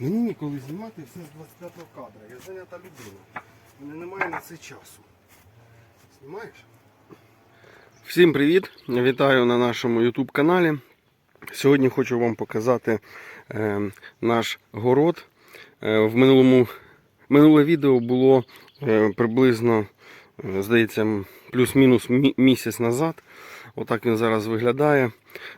Мені ніколи знімати все з 25 кадра. Я зайнята людина. Мене немає на це часу. Знімаєш? Всім привіт! Вітаю на нашому YouTube каналі. Сьогодні хочу вам показати е, наш город. Е, в минулому минуле відео було е, приблизно, е, здається, плюс-мінус місяць назад. Отак він зараз виглядає.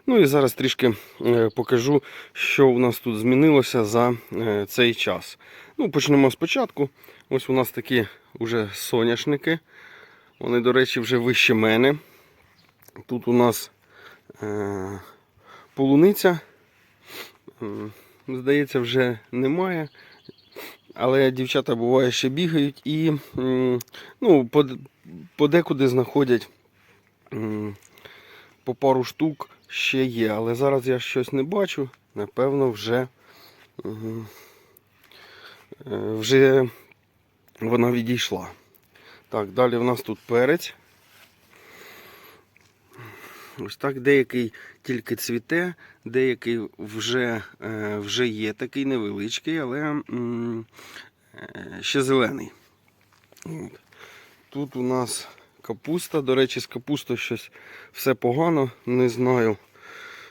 Ну і зараз трішки е, покажу, що у нас тут змінилося за е, цей час. Ну, почнемо спочатку. Ось у нас такі вже соняшники. Вони, до речі, вже вище мене. Тут у нас е, полуниця. Здається, вже немає. Але дівчата буває ще бігають і ну, подекуди знаходять по пару штук ще є. Але зараз я щось не бачу. Напевно, вже, е, вже вона відійшла. Так, далі в нас тут перець. Ось так деякий тільки цвіте, деякий вже, е, вже є такий невеличкий, але е, ще зелений. Тут у нас капуста. До речі, з капустою щось все погано, не знаю.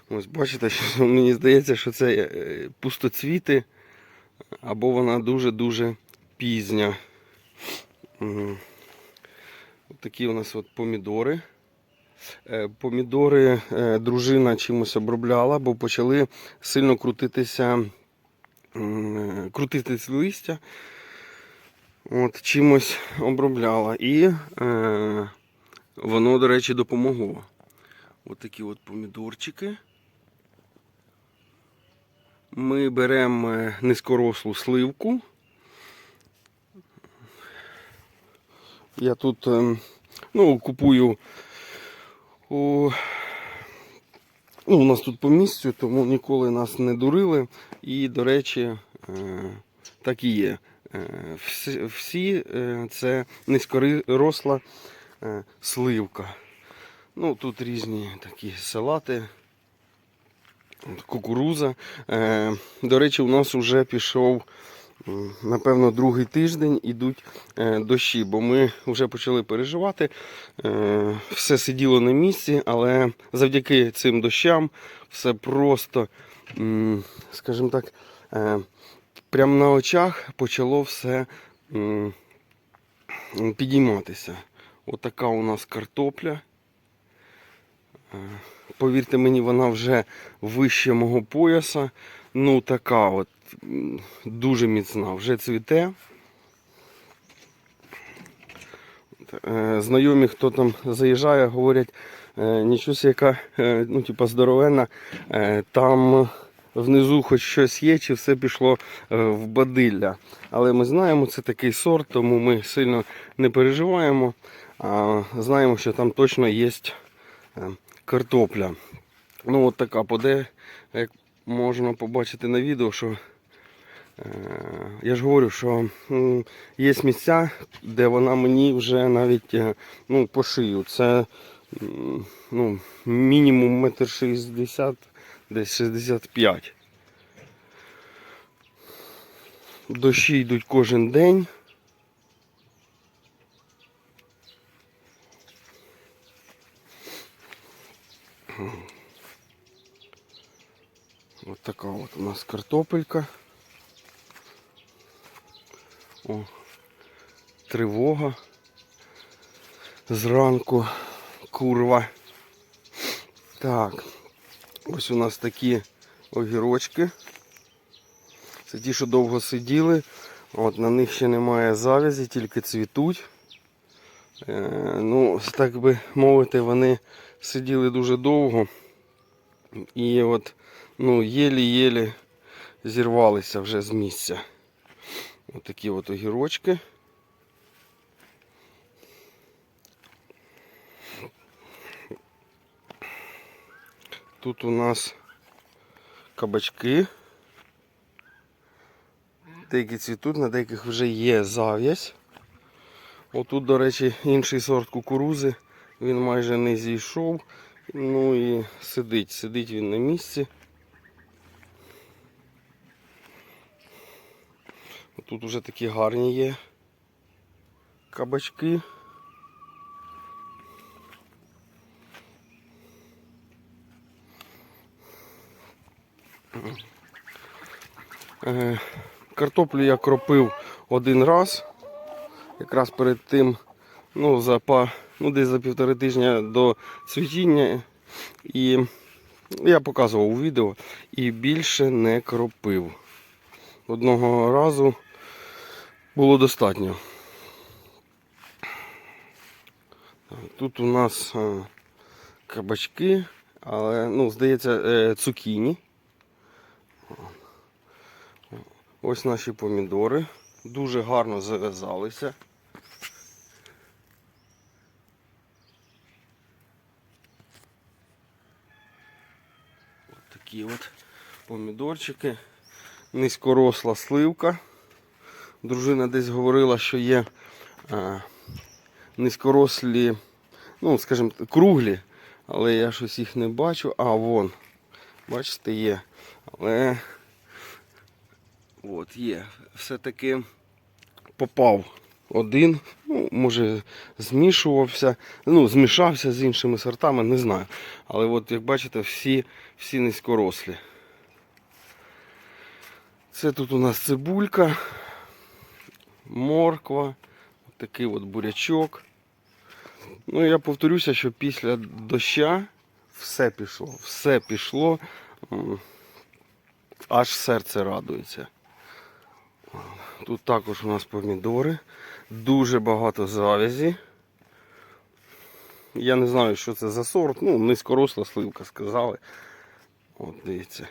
Ось бачите, що мені здається, що це е, пустоцвіти, або вона дуже-дуже пізня. От Такі у нас от помідори. Е, Помідори е, дружина чимось обробляла, бо почали сильно крутитися, м, крутитись листя. От, чимось обробляла. І е, воно, до речі, допомогло. От такі от помідорчики. Ми беремо е, низькорослу сливку. Я тут ем, ну, купую у... Ну, у нас тут по місцю, тому ніколи нас не дурили. І, до речі, е, так і є. Е, Всі, е, це низькоросла е, сливка. Ну, тут різні такі салати, кукуруза. До речі, у нас вже пішов, напевно, другий тиждень ідуть дощі, бо ми вже почали переживати. Все сиділо на місці, але завдяки цим дощам все просто, скажімо так, прямо на очах почало все підійматися. Отака у нас картопля. Е, Повірте мені, вона вже вище мого пояса. Ну, така от дуже міцна, вже цвіте. Е, Знайомі, хто там заїжджає, говорять, е, нічого яка ну, типа, здоровенна, е, там внизу хоч щось є, чи все пішло е, в бадилля. Але ми знаємо, це такий сорт, тому ми сильно не переживаємо. А знаємо, що там точно є е, картопля. Ну, от така поде, як можна побачити на відео, що е, я ж говорю, що є місця, де вона мені вже навіть ну, по шию. Це ну, мінімум метр шістдесят, десь 65. Дощі йдуть кожен день. Ось така от у нас картопелька. О, тривога. Зранку курва. Так, ось у нас такі огірочки. Це ті, що довго сиділи. От, на них ще немає завязі, тільки цвітуть. Е, ну, так би мовити, вони сиділи дуже довго. І от, ну, єлі-єлі зірвалися вже з місця. Ось такі от огірочки. Тут у нас кабачки. Деякі цвітуть, на деяких вже є зав'язь. Отут, до речі, інший сорт кукурузи. Він майже не зійшов. Ну і сидить. Сидить він на місці. Тут вже такі гарні є кабачки. Картоплю я кропив один раз. Якраз перед тим, ну, за па, ну, десь за півтори тижня до цвітіння. І я показував у відео і більше не кропив. Одного разу було достатньо. Тут у нас е, кабачки, але, ну, здається, е, цукіні. Ось наші помідори. Дуже гарно зав'язалися. Ось такі от помідорчики. Низькоросла сливка. Дружина десь говорила, що є а, низькорослі, ну, скажімо, круглі, але я щось їх не бачу. А, вон, бачите, є. Але От, є. Все-таки попав один, ну, може, змішувався, ну, змішався з іншими сортами, не знаю. Але от, як бачите, всі, всі низькорослі. Це тут у нас цибулька, морква, такий от бурячок. Ну, я повторюся, що після доща все пішло, все пішло, аж серце радується. Тут також у нас помідори. Дуже багато завязі. Я не знаю, що це за сорт. Ну, низькоросла сливка сказали. От, дивіться.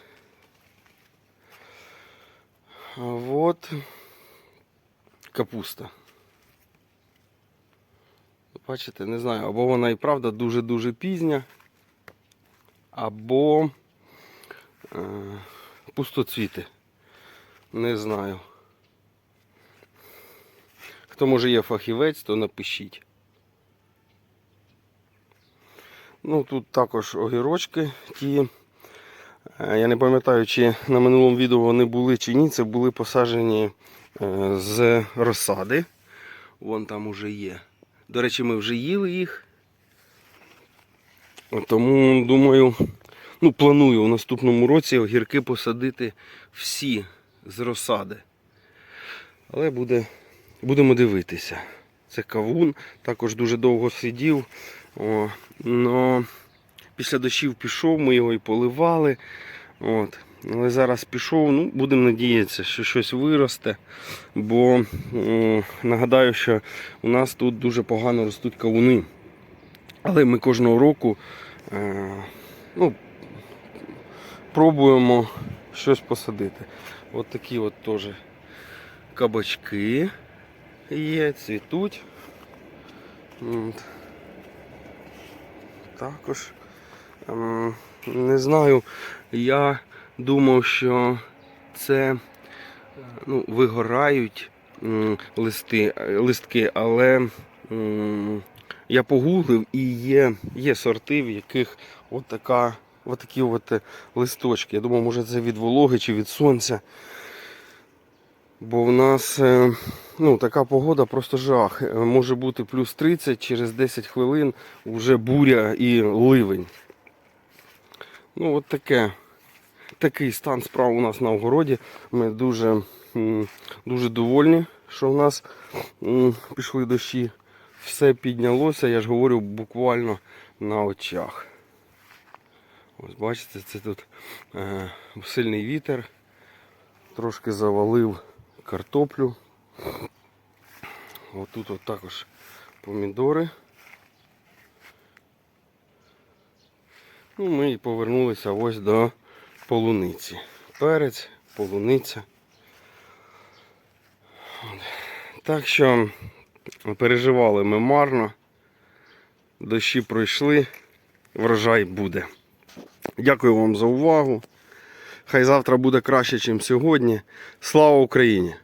А от капуста. Бачите, не знаю, або вона і правда дуже-дуже пізня, або е, пустоцвіти. Не знаю. Хто може є фахівець, то напишіть. Ну, тут також огірочки ті. Е, Я не пам'ятаю, чи на минулому відео вони були чи ні. Це були посаджені е, з розсади. Вон там уже є. До речі, ми вже їли їх. Тому думаю, ну, планую у наступному році огірки посадити всі з розсади. Але буде, будемо дивитися. Це кавун, також дуже довго сидів. О, но після дощів пішов, ми його і поливали. От. Але зараз пішов, ну, будемо надіятися, що щось виросте. Бо м, нагадаю, що у нас тут дуже погано ростуть кавуни. Але ми кожного року е, ну, пробуємо щось посадити. От такі от теж кабачки є, цвітуть. Також ем, не знаю, я думав, що це е, ну, вигорають листи, е, листки, але я погуглив і є, є сорти, в яких от така, от такі от е, листочки. Я думав, може це від вологи чи від сонця. Бо в нас е, ну, така погода просто жах. Е, Може бути плюс 30, через 10 хвилин вже буря і ливень. Ну, от таке. Такий стан справ у нас на огороді. Ми дуже, дуже довольні, що в нас пішли дощі. Все піднялося, я ж говорю, буквально на очах. Ось бачите, це тут е, сильний вітер. Трошки завалив картоплю. Отут от також помідори. Ну, ми і повернулися ось до полуниці. Перець, полуниця. Так що переживали ми марно. Дощі пройшли, врожай буде. Дякую вам за увагу. Хай завтра буде краще, ніж сьогодні. Слава Україні!